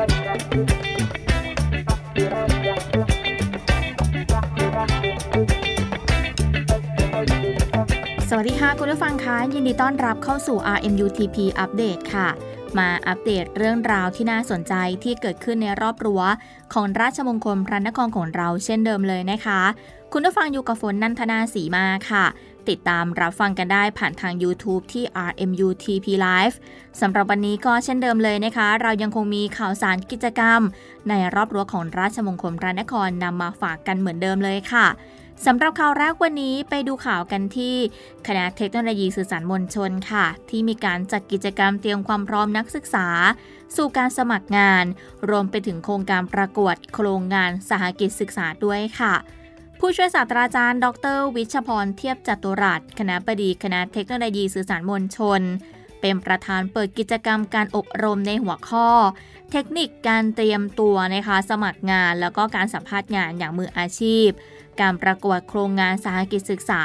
สวัสดีค่ะ คุณผู้ฟังคะยินดีต้อนรับเข้าสู่ RMUTP อัปเดตค่ะ มาอัปเดตเรื่องราวที่น่าสนใจที่เกิดขึ้นในรอบรั้วของราชมงคลพระนครของเราเช่นเดิมเลยนะคะ คุณผู้ฟังอยู่กับฝนนันทนาสีมาค่ะ ติดตามรับฟังกันได้ผ่านทาง YouTube ที่ RMUTP Live สำหรับวันนี้ก็เช่นเดิมเลยนะคะ เรายังคงมีข่าวสารกิจกรรม ในรอบรั้วของราชมงคลพระนครนำมาฝากกันเหมือนเดิมเลยค่ะสำหรับข่าวแรกวันนี้ไปดูข่าวกันที่คณะเทคโนโลยีสื่อสารมวลชนค่ะ ที่มีการจัดกิจกรรมเตรียมความพร้อมนักศึกษา สู่การสมัครงาน รวมไปถึงโครงการประกวดโครงงานสหกิจศึกษาด้วยค่ะ ผู้ช่วยศาสตราจารย์ ดร วิชพรเทียบจัตุรัสคณะบดีคณะเทคโนโลยีสื่อสารมวลชน เป็นประธานเปิดกิจกรรมการอบรมในหัวข้อ เทคนิคการเตรียมตัวนะคะสมัครงาน แล้วก็การสัมภาษณ์งานอย่างมืออาชีพ การประกวดโครงงานสหกิจศึกษา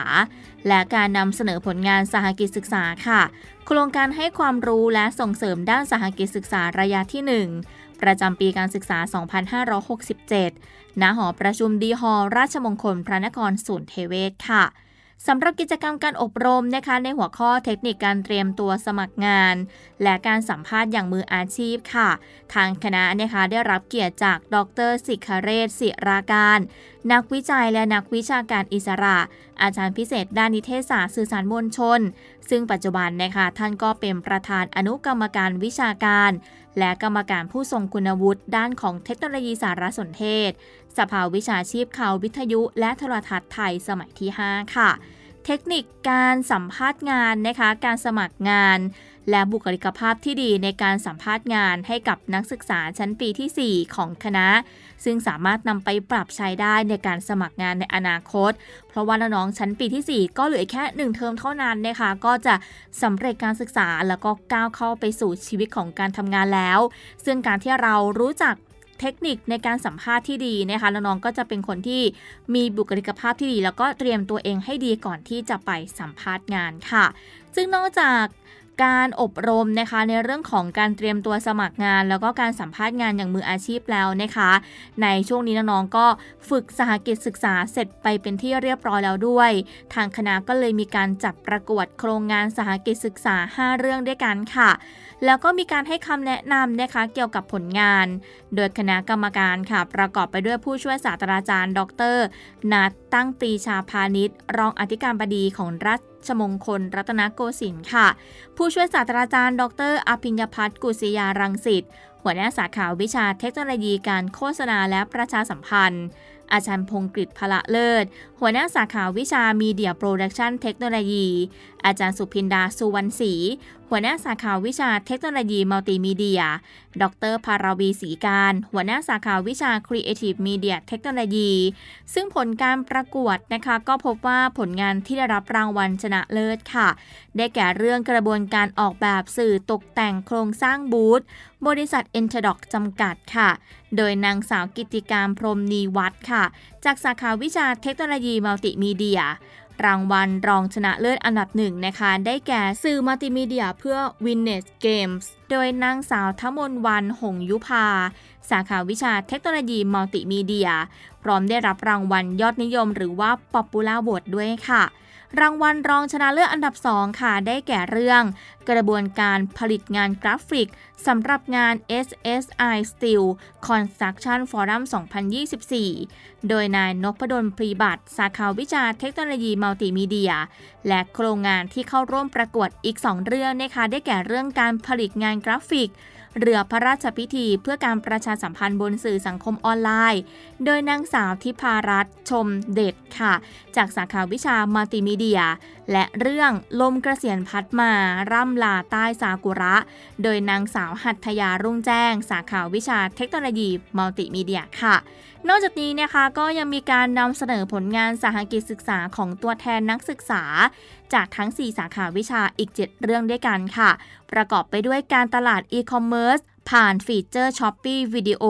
และการนำเสนอผลงานสหกิจศึกษาค่ะ โครงการให้ความรู้และส่งเสริมด้านสหกิจศึกษาระยะที่ 1 ประจำปีการศึกษา 2567 ณ หอประชุมดีฮอลล์ราชมงคลพระนครศูนย์เทเวศค่ะสำหรับกิจกรรมการอบรมนะคะในหัวข้อเทคนิคการเตรียมตัวสมัครงาน และการสัมภาษณ์อย่างมืออาชีพค่ะ ทางคณะนะคะได้รับเกียรติจากดรสิกขเรศศิราการ นักวิจัยและนักวิชาการอิสระ อาจารย์พิเศษด้านนิเทศศาสตร์สื่อสารมวลชน ซึ่งปัจจุบันนะคะท่านก็เป็นประธานอนุกรรมการวิชาการ และกรรมการผู้ทรงคุณวุฒิด้านของเทคโนโลยีสารสนเทศ สภาวิชาชีพข่าววิทยุ และโทรทัศน์ไทยสมัยที่ 5 ค่ะ เทคนิคการสัมภาษณ์งานนะคะ การสมัครงาน และบุคลิกภาพที่ดีในการสัมภาษณ์งานให้กับนักศึกษาชั้นปีที่ 4 ของคณะ ซึ่งสามารถนำไปปรับใช้ได้ในการสมัครงานในอนาคต เพราะว่าน้องชั้นปีที่ 4 ก็เหลือแค่ 1 เทอมเท่านั้นนะคะก็จะสำเร็จการศึกษาแล้วก็ก้าวเข้าไปสู่ชีวิตของการทำงานแล้ว ซึ่งการที่เรารู้จักเทคนิคในการสัมภาษณ์ที่ดีนะคะน้องๆก็จะเป็นคนที่มีบุคลิกภาพที่ดี แล้วก็เตรียมตัวเองให้ดีก่อนที่จะไปสัมภาษณ์งานค่ะ ซึ่งนอกจาก การอบรมนะคะในเรื่องของการเตรียมตัวสมัครงาน แล้วก็การสัมภาษณ์งานอย่างมืออาชีพแล้วนะคะ ในช่วงนี้น้องๆก็ฝึกสหกิจศึกษาเสร็จไปเป็นที่เรียบร้อยแล้วด้วย ทางคณะก็เลยมีการจัดประกวดโครงงานสหกิจศึกษา 5 เรื่องด้วยกันค่ะ แล้วก็มีการให้คำแนะนำนะคะเกี่ยวกับผลงาน โดยคณะกรรมการค่ะ ประกอบไปด้วยผู้ช่วยศาสตราจารย์ ดรนัทตั้งปรีชาพาณิชย์รองอธิการบดีของรัฐ ชมงคล รัตนโกสินทร์ค่ะ ผู้ช่วยศาสตราจารย์ ดรอภิญญพัฒน์กุศยารังสิต หัวหน้าสาขาวิชาเทคโนโลยีการโฆษณาและประชาสัมพันธ์ อาจารย์พงกฤษพละเลิศ หัวหน้าสาขาวิชามีเดียโปรดักชันเทคโนโลยี อาจารย์สุพินดาสุวรรณศรี หัวหน้าสาขาวิชาเทคโนโลยีมัลติมีเดีย ดรภาราวีศรีการ หัวหน้าสาขาวิชา Creative Media Technology ซึ่งผลการประกวดนะคะก็พบว่าผลงานที่ได้รับรางวัลชนะเลิศค่ะ ได้แก่เรื่องกระบวนการออกแบบสื่อตกแต่งโครงสร้างบูธ บริษัท e n t e r d o c จำกัดค่ะ โดยนางสาวกิติการพรหมนีวัฒน์ค่ะ จากสาขาวิชาเทคโนโลยีมัลติมีเดีย รางวัลรองชนะเลิศอันดับหนึ่งนะคะ ได้แก่สื่อมัลติมีเดียเพื่อ w i n n e s Games โดยนางสาวทมนวันหงยุพาสาขาวิชาเทคโนโลยีมัลติมีเดีย พร้อมได้รับรางวัลยอดนิยมหรือว่า Popular Award ด้วยค่ะรางวัลรองชนะเลิศอันดับ 2 ค่ะ ได้แก่เรื่อง กระบวนการผลิตงานกราฟิกสำหรับงาน SSI Steel Construction Forum 2024 โดยนายนพดลพรีบัตสาขาวิชาเทคโนโลยีมัลติมีเดีย และโครงงานที่เข้าร่วมประกวดอีก 2 เรื่องนะคะ ได้แก่เรื่องการผลิตงานกราฟิก เรือพระราชพิธีเพื่อการประชาสัมพันธ์บนสื่อสังคมออนไลน์ โดยนางสาวทิพารัตน์ชมเด็ดค่ะ จากสาขาวิชามัลติมีเดีย และเรื่องลมกระเสียนพัดมาร่ำลาใต้ซากุระ โดยนางสาวหัตถยารุ่งแจ้ง สาขาวิชาเทคโนโลยีมัลติมีเดียค่ะ นอกจากนี้นะคะก็ยังมีการนำเสนอผลงานสหกิจศึกษาของตัวแทนนักศึกษา จากทั้ง 4 สาขาวิชาอีก 7 เรื่องด้วยกันค่ะ ประกอบไปด้วยการตลาดอีคอมเมิร์ซผ่านฟีเจอร์ช้อปปี้วิดีโอ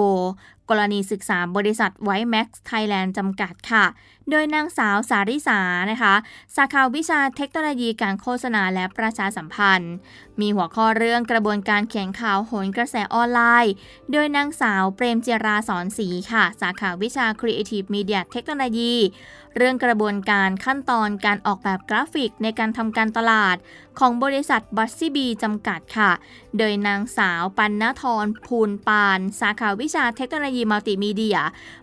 กรณีศึกษาบริษัทไวแม็กซ์ไทยแลนด์จำกัดค่ะ โดยนางสาวสาริสานะคะสาขาวิชาเทคโนโลยีการโฆษณาและประชาสัมพันธ์ มีหัวข้อเรื่องกระบวนการเขียนข่าวโหนกระแสออนไลน์ โดยนางสาวเปรมเจราสอนศรีค่ะ สาขาวิชา Creative Media Technology เรื่องกระบวนการขั้นตอนการออกแบบกราฟิกในการทำการตลาด ของบริษัทบัสซี่บีจำกัดค่ะ โดยนางสาวปันนทรภูลปาน สาขาวิชาเทคโนโลยีมัลติมีเดีย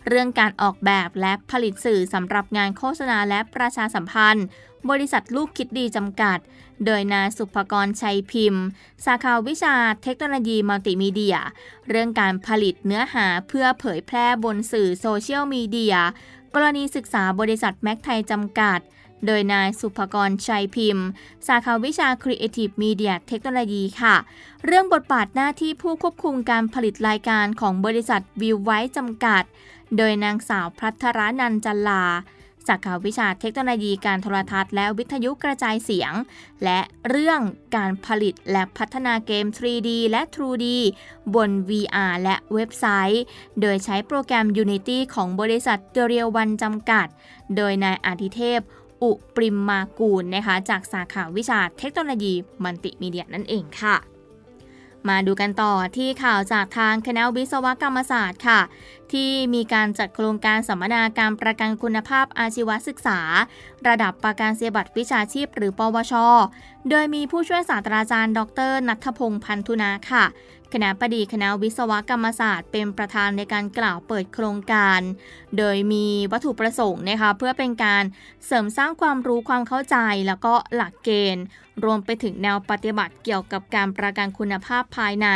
เรื่องการออกแบบและผลิตสื่อสำหรับรับงานโฆษณาและประชาสัมพันธ์ บริษัทลูกคิดดีจำกัด โดยนายสุภกรชัยพิมพ์ สาขาวิชาเทคโนโลยีมัลติมีเดีย เรื่องการผลิตเนื้อหาเพื่อเผยแพร่บนสื่อโซเชียลมีเดีย กรณีศึกษาบริษัทแม็กไทยจำกัด โดยนายสุภกรชัยพิมพ์ สาขาวิชา Creative Media Technology ค่ะ เรื่องบทบาทหน้าที่ผู้ควบคุมการผลิตรายการของบริษัทวิวไว้จำกัด โดยนางสาวพัทรนันจันลาสาขาวิชาเทคโนโลยีการโทรทัศน์และวิทยุกระจายเสียง และเรื่องการผลิตและพัฒนาเกม 3D และ 2D บน VR และเว็บไซต์ โดยใช้โปรแกรม Unity ของบริษัทเรียววันจำกัด โดยนายอาทิเทพ อุปริมมากูลนะคะ จากสาขาวิชาเทคโนโลยีมัลติมีเดียนั่นเองค่ะ มาดูกันต่อที่ข่าวจากทางคณะวิศวกรรมศาสตร์ค่ะ ที่มีการจัดโครงการสัมมนาการประกันคุณภาพอาชีวศึกษา ระดับประกันเสียบัตรวิชาชีพหรือปวช โดยมีผู้ช่วยศาสตราจารย์ ดรนัทพงษ์พันธุนาค่ะ คณะปดีคณะวิศวกรรมศาสตร์ เป็นประธานในการกล่าวเปิดโครงการ โดยมีวัตถุประสงค์นะคะเพื่อเป็นการเสริมสร้างความรู้ความเข้าใจ แล้วก็หลักเกณฑ์รวมไปถึงแนวปฏิบัติเกี่ยวกับการประกันคุณภาพภายใน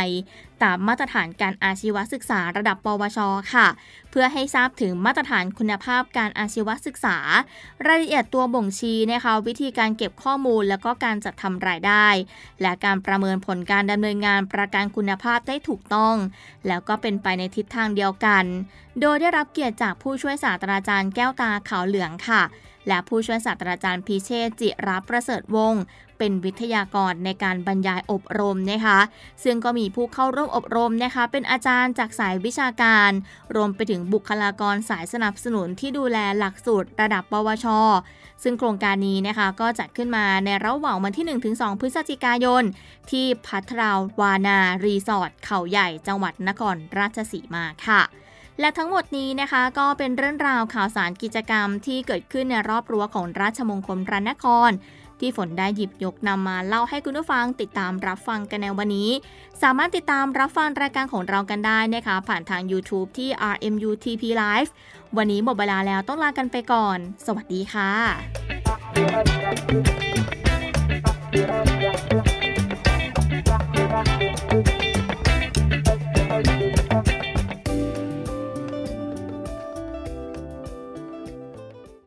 ตามมาตรฐานการอาชีวศึกษาระดับ ปวช ค่ะ เพื่อให้ทราบถึงมาตรฐานคุณภาพการอาชีวศึกษา รายละเอียดตัวบ่งชี้นะคะวิธีการเก็บข้อมูลแล้วก็การจัดทำรายได้ และการประเมินผลการดำเนินงานประกันคุณภาพได้ถูกต้อง แล้วก็เป็นไปในทิศทางเดียวกัน โดยได้รับเกียรติจากผู้ช่วยศาสตราจารย์แก้วตาขาวเหลืองค่ะ และผู้ช่วยศาสตราจารย์พิเชษจิรับประเสริฐวงศ์เป็นวิทยากรในการบรรยายอบรมนะคะ ซึ่งก็มีผู้เข้าร่วมอบรมนะคะ เป็นอาจารย์จากสายวิชาการ รวมไปถึงบุคลากรสายสนับสนุนที่ดูแลหลักสูตรระดับปวช ซึ่งโครงการนี้นะคะก็จัดขึ้นมาในระหว่างวันที่ 1-2 พฤศจิกายน ที่พัทราวานารีสอร์ทเขาใหญ่จังหวัดนครราชสีมาค่ะ และทั้งหมดนี้นะคะก็เป็นเรื่องราวข่าวสารกิจกรรมที่เกิดขึ้นในรอบรั้วของราชมงคลพระนคร ที่ฝนได้หยิบยกนำมาเล่าให้คุณผู้ฟังติดตามรับฟังกันในวันนี้ สามารถติดตามรับฟังรายการของเรากันได้นะคะ ผ่านทาง YouTube ที่ RMUTP Live วันนี้หมดเวลาแล้วต้องลากันไปก่อน สวัสดีค่ะ